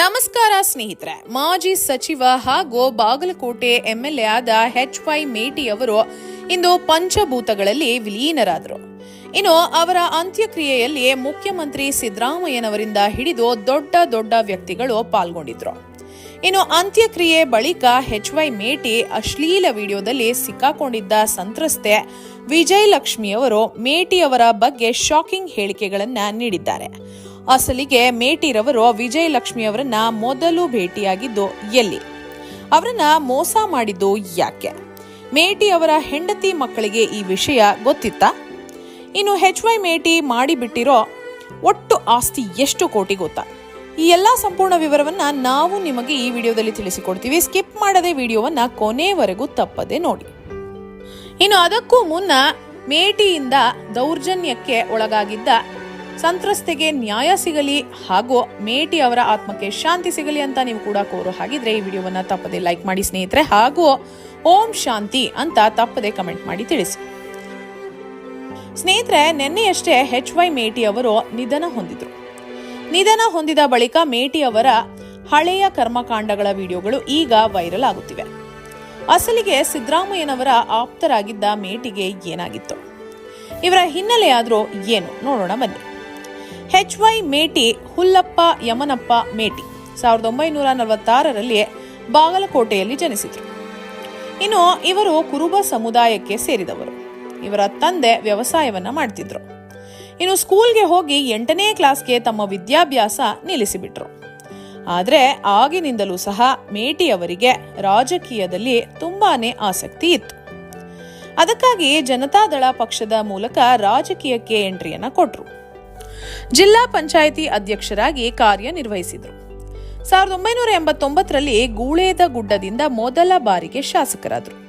ನಮಸ್ಕಾರ ಸ್ನೇಹಿತರೆ. ಮಾಜಿ ಸಚಿವ ಹಾಗೂ ಬಾಗಲಕೋಟೆ ಎಂಎಲ್ಎ ಆದ ಎಚ್ ವೈ ಮೇಟಿ ಅವರು ಇಂದು ಪಂಚಭೂತಗಳಲ್ಲಿ ವಿಲೀನರಾದರು. ಇನ್ನು ಅವರ ಅಂತ್ಯಕ್ರಿಯೆಯಲ್ಲಿ ಮುಖ್ಯಮಂತ್ರಿ ಸಿದ್ದರಾಮಯ್ಯನವರಿಂದ ಹಿಡಿದು ದೊಡ್ಡ ದೊಡ್ಡ ವ್ಯಕ್ತಿಗಳು ಪಾಲ್ಗೊಂಡಿದ್ರು. ಇನ್ನು ಅಂತ್ಯಕ್ರಿಯೆ ಬಳಿಕ ಎಚ್ ವೈ ಮೇಟಿ ಅಶ್ಲೀಲ ವಿಡಿಯೋದಲ್ಲಿ ಸಿಕ್ಕಾಕೊಂಡಿದ್ದ ಸಂತ್ರಸ್ತೆ ವಿಜಯಲಕ್ಷ್ಮಿ ಅವರು ಮೇಟಿ ಅವರ ಬಗ್ಗೆ ಶಾಕಿಂಗ್ ಹೇಳಿಕೆಗಳನ್ನು ನೀಡಿದ್ದಾರೆ. ಅಸಲಿಗೆ ಮೇಟಿರವರು ವಿಜಯಲಕ್ಷ್ಮಿ ಅವರನ್ನ ಮೊದಲು ಭೇಟಿಯಾಗಿದ್ದು ಎಲ್ಲಿ? ಅವರನ್ನ ಮೋಸ ಮಾಡಿದ್ದು ಯಾಕೆ? ಮೇಟಿ ಅವರ ಹೆಂಡತಿ ಮಕ್ಕಳಿಗೆ ಈ ವಿಷಯ ಗೊತ್ತಿತ್ತಾ? ಇನ್ನು ಹೆಚ್ ವೈ ಮೇಟಿ ಮಾಡಿಬಿಟ್ಟಿರೋ ಒಟ್ಟು ಆಸ್ತಿ ಎಷ್ಟು ಕೋಟಿ ಗೊತ್ತಾ? ಈ ಎಲ್ಲಾ ಸಂಪೂರ್ಣ ವಿವರವನ್ನ ನಾವು ನಿಮಗೆ ಈ ವಿಡಿಯೋದಲ್ಲಿ ತಿಳಿಸಿಕೊಡ್ತೀವಿ. ಸ್ಕಿಪ್ ಮಾಡದೆ ವಿಡಿಯೋವನ್ನ ಕೊನೆವರೆಗೂ ತಪ್ಪದೆ ನೋಡಿ. ಇನ್ನು ಅದಕ್ಕೂ ಮುನ್ನ ಮೇಟಿಯಿಂದ ದೌರ್ಜನ್ಯಕ್ಕೆ ಒಳಗಾಗಿದ್ದ ಸಂತ್ರಸ್ತೆಗೆ ನ್ಯಾಯ ಸಿಗಲಿ ಹಾಗೂ ಮೇಟಿ ಅವರ ಆತ್ಮಕ್ಕೆ ಶಾಂತಿ ಸಿಗಲಿ ಅಂತ ನೀವು ಕೂಡ ಕೋರು ಹಾಗಿದ್ರೆ ಈ ವಿಡಿಯೋವನ್ನ ತಪ್ಪದೆ ಲೈಕ್ ಮಾಡಿ ಸ್ನೇಹಿತರೆ, ಹಾಗೂ ಓಂ ಶಾಂತಿ ಅಂತ ತಪ್ಪದೆ ಕಮೆಂಟ್ ಮಾಡಿ ತಿಳಿಸಿ. ಸ್ನೇಹಿತರೆ, ನಿನ್ನೆಯಷ್ಟೇ ಎಚ್ ವೈ ಮೇಟಿ ಅವರು ನಿಧನ ಹೊಂದಿದ್ರು. ನಿಧನ ಹೊಂದಿದ ಬಳಿಕ ಮೇಟಿ ಅವರ ಹಳೆಯ ಕರ್ಮಕಾಂಡಗಳ ವಿಡಿಯೋಗಳು ಈಗ ವೈರಲ್ ಆಗುತ್ತಿವೆ. ಅಸಲಿಗೆ ಸಿದ್ದರಾಮಯ್ಯನವರ ಆಪ್ತರಾಗಿದ್ದ ಮೇಟಿಗೆ ಏನಾಗಿತ್ತು? ಇವರ ಹಿನ್ನೆಲೆಯಾದರೂ ಏನು? ನೋಡೋಣ ಬನ್ನಿ. ಎಚ್ ವೈ ಮೇಟಿ ಹುಲ್ಲಪ್ಪ ಯಮನಪ್ಪ ಮೇಟಿ ಸಾವಿರದ ಒಂಬೈನೂರ ನಲವತ್ತಾರರಲ್ಲಿ ಬಾಗಲಕೋಟೆಯಲ್ಲಿ ಜನಿಸಿದರು. ಇನ್ನು ಇವರು ಕುರುಬ ಸಮುದಾಯಕ್ಕೆ ಸೇರಿದವರು. ಇವರ ತಂದೆ ವ್ಯವಸಾಯವನ್ನ ಮಾಡ್ತಿದ್ರು. ಇನ್ನು ಸ್ಕೂಲ್ಗೆ ಹೋಗಿ ಎಂಟನೇ ಕ್ಲಾಸ್ಗೆ ತಮ್ಮ ವಿದ್ಯಾಭ್ಯಾಸ ನಿಲ್ಲಿಸಿಬಿಟ್ರು. ಆದರೆ ಆಗಿನಿಂದಲೂ ಸಹ ಮೇಟಿ ಅವರಿಗೆ ರಾಜಕೀಯದಲ್ಲಿ ತುಂಬಾನೇ ಆಸಕ್ತಿ ಇತ್ತು. ಅದಕ್ಕಾಗಿ ಜನತಾದಳ ಪಕ್ಷದ ಮೂಲಕ ರಾಜಕೀಯಕ್ಕೆ ಎಂಟ್ರಿಯನ್ನು ಕೊಟ್ರು. ಜಿಲ್ಲಾ ಪಂಚಾಯಿತಿ ಅಧ್ಯಕ್ಷರಾಗಿ ಕಾರ್ಯನಿರ್ವಹಿಸಿದರು. ಸಾವಿರದ ಒಂಬೈನೂರ ಎಂಬತ್ತೊಂಬತ್ತರಲ್ಲಿ ಗೂಳೇದ ಗುಡ್ಡದಿಂದ ಮೊದಲ ಬಾರಿಗೆ ಶಾಸಕರಾದರು.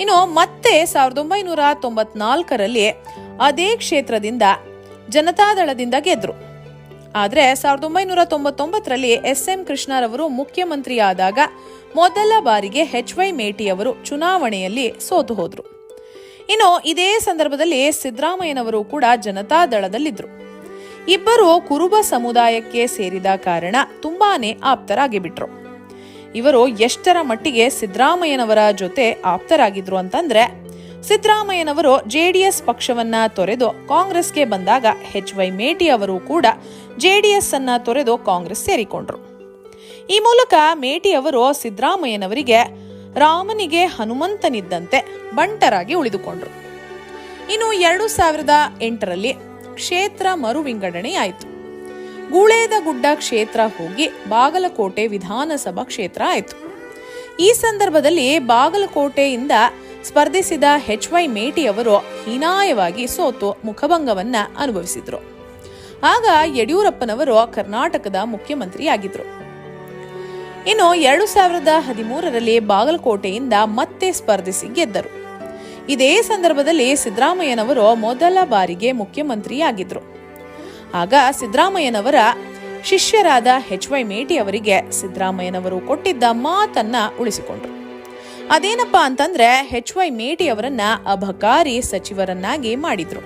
ಇನ್ನು ಮತ್ತೆ ಸಾವಿರದ ಒಂಬೈನೂರ ತೊಂಬತ್ನಾಲ್ಕರಲ್ಲಿ ಅದೇ ಕ್ಷೇತ್ರದಿಂದ ಜನತಾದಳದಿಂದ ಗೆದ್ರು. ಆದರೆ ಸಾವಿರದ ಒಂಬೈನೂರ ತೊಂಬತ್ತೊಂಬತ್ತರಲ್ಲಿ ಎಸ್ ಎಂ ಕೃಷ್ಣರವರು ಮುಖ್ಯಮಂತ್ರಿಯಾದಾಗ ಮೊದಲ ಬಾರಿಗೆ ಎಚ್ ವೈ ಮೇಟಿ ಅವರು ಚುನಾವಣೆಯಲ್ಲಿ ಸೋತು ಹೋದರು. ಇನ್ನು ಇದೇ ಸಂದರ್ಭದಲ್ಲಿ ಸಿದ್ದರಾಮಯ್ಯನವರು ಕೂಡ ಜನತಾದಳದಲ್ಲಿದ್ದರು ಇಬ್ಬರು ಕುರುಬ ಸಮುದಾಯಕ್ಕೆ ಸೇರಿದ ಕಾರಣ ತುಂಬಾನೇ ಆಪ್ತರಾಗಿ ಬಿಟ್ರು ಇವರು ಎಷ್ಟರ ಮಟ್ಟಿಗೆ ಸಿದ್ದರಾಮಯ್ಯನವರ ಜೊತೆ ಆಪ್ತರಾಗಿದ್ರು ಅಂತಂದ್ರೆ, ಸಿದ್ದರಾಮಯ್ಯನವರು ಜೆಡಿಎಸ್ ಪಕ್ಷವನ್ನ ತೊರೆದು ಕಾಂಗ್ರೆಸ್ಗೆ ಬಂದಾಗ ಎಚ್ ವೈ ಮೇಟಿ ಅವರು ಕೂಡ ಜೆಡಿಎಸ್ ಅನ್ನ ತೊರೆದು ಕಾಂಗ್ರೆಸ್ ಸೇರಿಕೊಂಡ್ರು. ಈ ಮೂಲಕ ಮೇಟಿ ಅವರು ಸಿದ್ದರಾಮಯ್ಯನವರಿಗೆ ರಾಮನಿಗೆ ಹನುಮಂತನಿದ್ದಂತೆ ಬಂಟರಾಗಿ ಉಳಿದುಕೊಂಡ್ರು. ಇನ್ನು ಎರಡು ಸಾವಿರದ ಎಂಟರಲ್ಲಿ ಕ್ಷೇತ್ರ ಮರು ವಿಂಗಡಣೆಯಾಯಿತು ಗೂಳೇದ ಗುಡ್ಡ ಕ್ಷೇತ್ರ ಹೋಗಿ ಬಾಗಲಕೋಟೆ ವಿಧಾನಸಭಾ ಕ್ಷೇತ್ರ ಆಯಿತು. ಈ ಸಂದರ್ಭದಲ್ಲಿ ಬಾಗಲಕೋಟೆಯಿಂದ ಸ್ಪರ್ಧಿಸಿದ ಎಚ್ ವೈ ಮೇಟಿಯವರು ಹೀನಾಯವಾಗಿ ಸೋತು ಮುಖಭಂಗವನ್ನ ಅನುಭವಿಸಿದ್ರು. ಆಗ ಯಡಿಯೂರಪ್ಪನವರು ಕರ್ನಾಟಕದ ಮುಖ್ಯಮಂತ್ರಿಯಾಗಿದ್ದರು ಇನ್ನು ಎರಡು ಸಾವಿರದ ಹದಿಮೂರರಲ್ಲಿ ಬಾಗಲಕೋಟೆಯಿಂದ ಮತ್ತೆ ಸ್ಪರ್ಧಿಸಿ ಗೆದ್ದರು. ಇದೇ ಸಂದರ್ಭದಲ್ಲಿ ಸಿದ್ದರಾಮಯ್ಯನವರು ಮೊದಲ ಬಾರಿಗೆ ಮುಖ್ಯಮಂತ್ರಿಯಾಗಿದ್ದರು. ಆಗ ಸಿದ್ದರಾಮಯ್ಯನವರ ಶಿಷ್ಯರಾದ ಎಚ್ ವೈ ಮೇಟಿ ಅವರಿಗೆ ಸಿದ್ದರಾಮಯ್ಯನವರು ಕೊಟ್ಟಿದ್ದ ಮಾತನ್ನ ಉಳಿಸಿಕೊಂಡ್ರು. ಅದೇನಪ್ಪ ಅಂತಂದ್ರೆ ಎಚ್ ವೈ ಮೇಟಿ ಅವರನ್ನ ಅಬಕಾರಿ ಸಚಿವರನ್ನಾಗಿ ಮಾಡಿದ್ರು.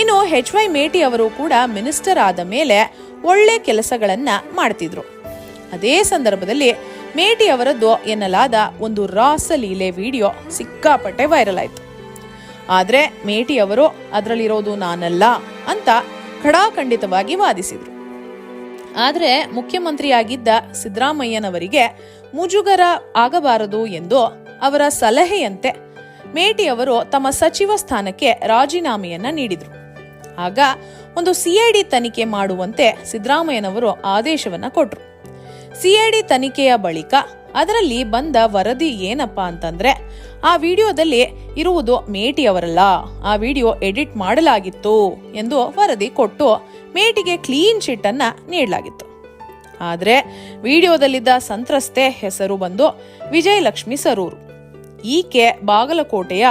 ಇನ್ನು ಎಚ್ ವೈ ಮೇಟಿ ಅವರು ಕೂಡ ಮಿನಿಸ್ಟರ್ ಆದ ಮೇಲೆ ಒಳ್ಳೆ ಕೆಲಸಗಳನ್ನ ಮಾಡ್ತಿದ್ರು. ಅದೇ ಸಂದರ್ಭದಲ್ಲಿ ಮೇಟಿ ಅವರದ್ದು ಎನ್ನಲಾದ ಒಂದು ರಾಸಲೀಲೆ ವಿಡಿಯೋ ಸಿಕ್ಕಾಪಟ್ಟೆ ವೈರಲ್ ಆಯ್ತು. ಆದರೆ ಮೇಟಿ ಅವರು ಅದರಲ್ಲಿರೋದು ನಾನಲ್ಲ ಅಂತ ಖಡಾಖಂಡಿತವಾಗಿ ವಾದಿಸಿದರು. ಆದರೆ ಮುಖ್ಯಮಂತ್ರಿಯಾಗಿದ್ದ ಸಿದ್ದರಾಮಯ್ಯನವರಿಗೆ ಮುಜುಗರ ಆಗಬಾರದು ಎಂದು ಅವರ ಸಲಹೆಯಂತೆ ಮೇಟಿ ಅವರು ತಮ್ಮ ಸಚಿವ ಸ್ಥಾನಕ್ಕೆ ರಾಜೀನಾಮೆಯನ್ನ ನೀಡಿದರು. ಆಗ ಒಂದು ಸಿಐಡಿ ತನಿಖೆ ಮಾಡುವಂತೆ ಸಿದ್ದರಾಮಯ್ಯನವರು ಆದೇಶವನ್ನ ಕೊಟ್ರು. ಸಿಐಡಿ ತನಿಖೆಯ ಬಳಿಕ ಅದರಲ್ಲಿ ಬಂದ ವರದಿ ಏನಪ್ಪ ಅಂತಂದ್ರೆ, ಆ ವಿಡಿಯೋದಲ್ಲಿ ಇರುವುದು ಮೇಟಿ ಅವರಲ್ಲ ಆ ವಿಡಿಯೋ ಎಡಿಟ್ ಮಾಡಲಾಗಿತ್ತು ಎಂದು ವರದಿ ಕೊಟ್ಟು ಮೇಟಿಗೆ ಕ್ಲೀನ್ ಚಿಟ್ ಅನ್ನ ನೀಡಲಾಗಿತ್ತು. ಆದರೆ ವಿಡಿಯೋದಲ್ಲಿದ್ದ ಸಂತ್ರಸ್ತೆ ಹೆಸರು ಬಂದು ವಿಜಯಲಕ್ಷ್ಮಿ ಸರೂರು. ಈಕೆ ಬಾಗಲಕೋಟೆಯ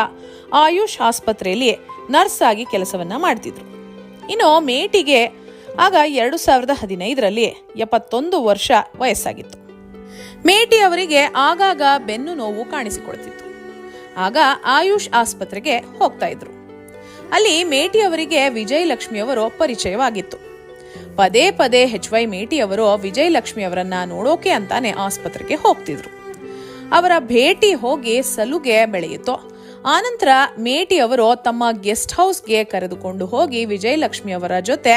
ಆಯುಷ್ ಆಸ್ಪತ್ರೆಯಲ್ಲಿ ನರ್ಸ್ ಆಗಿ ಕೆಲಸವನ್ನ ಮಾಡ್ತಿದ್ರು. ಇನ್ನು ಮೇಟಿಗೆ ಆಗ ಎರಡು ಸಾವಿರದ ಹದಿನೈದರಲ್ಲಿ ಎಪ್ಪತ್ತೊಂದು ವರ್ಷ ವಯಸ್ಸಾಗಿತ್ತು. ಮೇಟಿ ಅವರಿಗೆ ಆಗಾಗ ಬೆನ್ನು ನೋವು ಕಾಣಿಸಿಕೊಳ್ತಿತ್ತು. ಆಗ ಆಯುಷ್ ಆಸ್ಪತ್ರೆಗೆ ಹೋಗ್ತಾ ಇದ್ರು. ಅಲ್ಲಿ ಮೇಟಿ ಅವರಿಗೆ ವಿಜಯಲಕ್ಷ್ಮಿ ಅವರು ಪರಿಚಯವಾಗಿತ್ತು. ಪದೇ ಪದೇ ಎಚ್ ವೈ ಮೇಟಿ ಅವರು ವಿಜಯಲಕ್ಷ್ಮಿ ಅವರನ್ನ ನೋಡೋಕೆ ಅಂತಾನೆ ಆಸ್ಪತ್ರೆಗೆ ಹೋಗ್ತಿದ್ರು. ಅವರ ಭೇಟಿ ಹೋಗಿ ಸಲುಗೆ ಬೆಳೆಯಿತು. ಆನಂತರ ಮೇಟಿ ಅವರು ತಮ್ಮ ಗೆಸ್ಟ್ ಹೌಸ್ಗೆ ಕರೆದುಕೊಂಡು ಹೋಗಿ ವಿಜಯಲಕ್ಷ್ಮಿ ಅವರ ಜೊತೆ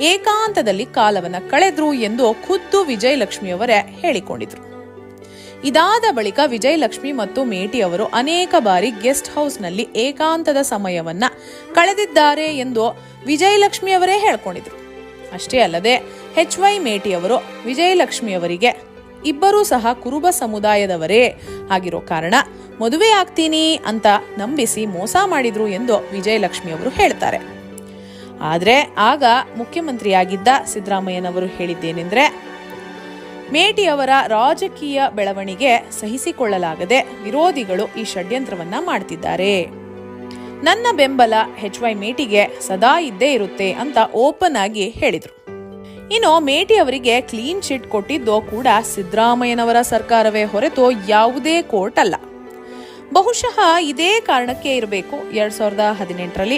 ಏಕಾಂತದಲ್ಲಿ ಕಾಲವನ್ನ ಕಳೆದ್ರು ಎಂದು ಖುದ್ದು ವಿಜಯಲಕ್ಷ್ಮಿ ಅವರೇ ಹೇಳಿಕೊಂಡಿದ್ರು. ಇದಾದ ಬಳಿಕ ವಿಜಯಲಕ್ಷ್ಮಿ ಮತ್ತು ಮೇಟಿ ಅವರು ಅನೇಕ ಬಾರಿ ಗೆಸ್ಟ್ ಹೌಸ್ನಲ್ಲಿ ಏಕಾಂತದ ಸಮಯವನ್ನ ಕಳೆದಿದ್ದಾರೆ ಎಂದು ವಿಜಯಲಕ್ಷ್ಮಿ ಅವರೇ ಹೇಳ್ಕೊಂಡಿದ್ರು. ಅಷ್ಟೇ ಅಲ್ಲದೆ ಎಚ್ ವೈ ಮೇಟಿ ಅವರು ವಿಜಯಲಕ್ಷ್ಮಿ ಅವರಿಗೆ ಇಬ್ಬರೂ ಸಹ ಕುರುಬ ಸಮುದಾಯದವರೇ ಆಗಿರೋ ಕಾರಣ ಮದುವೆ ಆಗ್ತೀನಿ ಅಂತ ನಂಬಿಸಿ ಮೋಸ ಮಾಡಿದ್ರು ಎಂದು ವಿಜಯಲಕ್ಷ್ಮಿ ಅವರು ಹೇಳ್ತಾರೆ. ಆದರೆ ಆಗ ಮುಖ್ಯಮಂತ್ರಿಯಾಗಿದ್ದ ಸಿದ್ದರಾಮಯ್ಯನವರು ಹೇಳಿದ್ದೇನೆಂದರೆ ಮೇಟಿ ಅವರ ರಾಜಕೀಯ ಬೆಳವಣಿಗೆ ಸಹಿಸಿಕೊಳ್ಳಲಾಗದೆ ವಿರೋಧಿಗಳು ಈ ಷಡ್ಯಂತ್ರವನ್ನ ಮಾಡ್ತಿದ್ದಾರೆ. ನನ್ನ ಬೆಂಬಲ ಹೆಚ್ ವೈ ಮೇಟಿಗೆ ಸದಾ ಇದ್ದೇ ಇರುತ್ತೆ ಅಂತ ಓಪನ್ ಆಗಿ ಹೇಳಿದರು. ಇನ್ನು ಮೇಟಿ ಅವರಿಗೆ ಕ್ಲೀನ್ ಚಿಟ್ ಕೊಟ್ಟಿದ್ದು ಕೂಡ ಸಿದ್ದರಾಮಯ್ಯನವರ ಸರ್ಕಾರವೇ ಹೊರತು ಯಾವುದೇ ಕೋರ್ಟ್ ಅಲ್ಲ. ಬಹುಶಃ ಇದೇ ಕಾರಣಕ್ಕೆ ಇರಬೇಕು. ಎರಡ್ ಸಾವಿರದ ಹದಿನೆಂಟರಲ್ಲಿ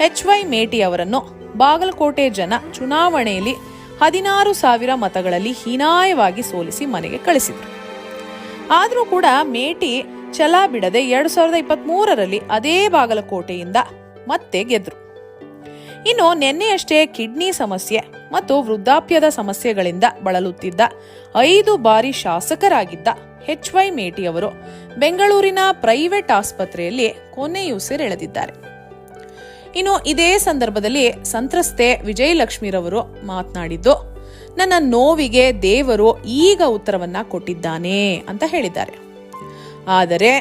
ಎಚ್ ವೈ ಮೇಟಿ ಅವರನ್ನು ಬಾಗಲಕೋಟೆ ಜನ ಚುನಾವಣೆಯಲ್ಲಿ ಹದಿನಾರು ಸಾವಿರ ಮತಗಳಲ್ಲಿ ಹೀನಾಯವಾಗಿ ಸೋಲಿಸಿ ಮನೆಗೆ ಕಳಿಸಿದರು. ಆದರೂ ಕೂಡ ಮೇಟಿ ಛಲ ಬಿಡದೆ ಎರಡು ಸಾವಿರದ ಇಪ್ಪತ್ತ್ ಮೂರರಲ್ಲಿ ಅದೇ ಬಾಗಲಕೋಟೆಯಿಂದ ಮತ್ತೆ ಗೆದ್ರು. ಇನ್ನು ನಿನ್ನೆಯಷ್ಟೇ ಕಿಡ್ನಿ ಸಮಸ್ಯೆ ಮತ್ತು ವೃದ್ಧಾಪ್ಯದ ಸಮಸ್ಯೆಗಳಿಂದ ಬಳಲುತ್ತಿದ್ದ ಐದು ಬಾರಿ ಶಾಸಕರಾಗಿದ್ದ ಎಚ್ ವೈ ಮೇಟಿ ಅವರು ಬೆಂಗಳೂರಿನ ಪ್ರೈವೇಟ್ ಆಸ್ಪತ್ರೆಯಲ್ಲಿ ಕೊನೆಯುಸಿರೆಳೆದಿದ್ದಾರೆ ಇನ್ನು ಇದೇ ಸಂದರ್ಭದಲ್ಲಿ ಸಂತ್ರಸ್ತೆ ವಿಜಯಲಕ್ಷ್ಮಿರವರು ಮಾತನಾಡಿದ್ದು, ನನ್ನ ನೋವಿಗೆ ದೇವರು ಈಗ ಉತ್ತರವನ್ನ ಕೊಟ್ಟಿದ್ದಾನೆ ಅಂತ ಹೇಳಿದ್ದಾರೆ. ಆದರೆ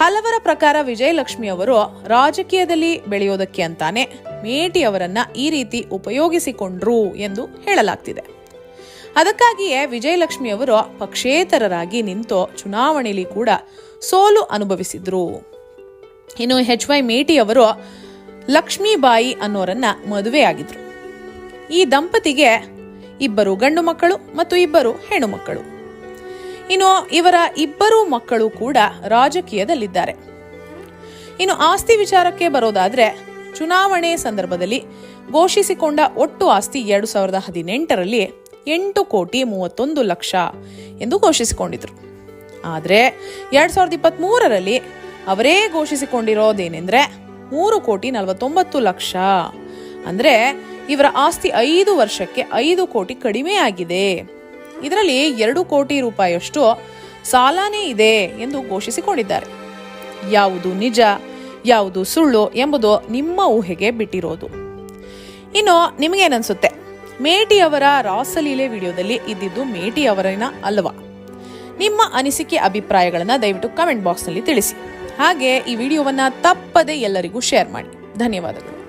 ಹಲವರ ಪ್ರಕಾರ ವಿಜಯಲಕ್ಷ್ಮಿ ಅವರು ರಾಜಕೀಯದಲ್ಲಿ ಬೆಳೆಯೋದಕ್ಕೆ ಅಂತಾನೆ ಮೇಟಿ ಅವರನ್ನ ಈ ರೀತಿ ಉಪಯೋಗಿಸಿಕೊಂಡ್ರು ಎಂದು ಹೇಳಲಾಗ್ತಿದೆ. ಅದಕ್ಕಾಗಿಯೇ ವಿಜಯಲಕ್ಷ್ಮಿ ಅವರು ಪಕ್ಷೇತರರಾಗಿ ನಿಂತು ಚುನಾವಣೆಯಲ್ಲಿ ಕೂಡ ಸೋಲು ಅನುಭವಿಸಿದ್ರು. ಇನ್ನು ಎಚ್ ವೈ ಮೇಟಿ ಅವರು ಲಕ್ಷ್ಮೀಬಾಯಿ ಅನ್ನೋರನ್ನ ಮದುವೆಯಾಗಿದ್ರು. ಈ ದಂಪತಿಗೆ ಇಬ್ಬರು ಗಂಡು ಮಕ್ಕಳು ಮತ್ತು ಇಬ್ಬರು ಹೆಣ್ಣು ಮಕ್ಕಳು. ಇನ್ನು ಇವರ ಇಬ್ಬರು ಮಕ್ಕಳು ಕೂಡ ರಾಜಕೀಯದಲ್ಲಿದ್ದಾರೆ. ಇನ್ನು ಆಸ್ತಿ ವಿಚಾರಕ್ಕೆ ಬರೋದಾದ್ರೆ ಚುನಾವಣೆ ಸಂದರ್ಭದಲ್ಲಿ ಘೋಷಿಸಿಕೊಂಡ ಒಟ್ಟು ಆಸ್ತಿ ಎರಡು ಸಾವಿರದ ಹದಿನೆಂಟರಲ್ಲಿ ಎಂಟು ಕೋಟಿ ಮೂವತ್ತೊಂದು ಲಕ್ಷ ಎಂದು ಘೋಷಿಸಿಕೊಂಡಿದ್ರು. ಆದರೆ ಎರಡ್ ಸಾವಿರದ ಇಪ್ಪತ್ತ್ಮೂರರಲ್ಲಿ ಅವರೇ ಘೋಷಿಸಿಕೊಂಡಿರೋದೇನೆಂದರೆ ಮೂರು ಕೋಟಿ ನಲವತ್ತೊಂಬತ್ತು ಲಕ್ಷ. ಅಂದರೆ ಇವರ ಆಸ್ತಿ ಐದು ವರ್ಷಕ್ಕೆ ಐದು ಕೋಟಿ ಕಡಿಮೆ ಆಗಿದೆ. ಇದರಲ್ಲಿ ಎರಡು ಕೋಟಿ ರೂಪಾಯಿಯಷ್ಟು ಸಾಲನೇ ಇದೆ ಎಂದು ಘೋಷಿಸಿಕೊಂಡಿದ್ದಾರೆ. ಯಾವುದು ನಿಜ, ಯಾವುದು ಸುಳ್ಳು ಎಂಬುದು ನಿಮ್ಮ ಊಹೆಗೆ ಬಿಟ್ಟಿರೋದು. ಇನ್ನು ನಿಮಗೇನನ್ಸುತ್ತೆ ಮೇಟಿ ಅವರ ರಾಸಲೀಲೆ ವಿಡಿಯೋದಲ್ಲಿ ಇದ್ದಿದ್ದು ಮೇಟಿ ಅವರಿನ ಅಲ್ವಾ? ನಿಮ್ಮ ಅನಿಸಿಕೆ ಅಭಿಪ್ರಾಯಗಳನ್ನು ದಯವಿಟ್ಟು ಕಮೆಂಟ್ ಬಾಕ್ಸ್ನಲ್ಲಿ ತಿಳಿಸಿ. ಹಾಗೆ ಈ ವಿಡಿಯೋವನ್ನ ತಪ್ಪದೆ ಎಲ್ಲರಿಗೂ ಶೇರ್ ಮಾಡಿ. ಧನ್ಯವಾದಗಳು.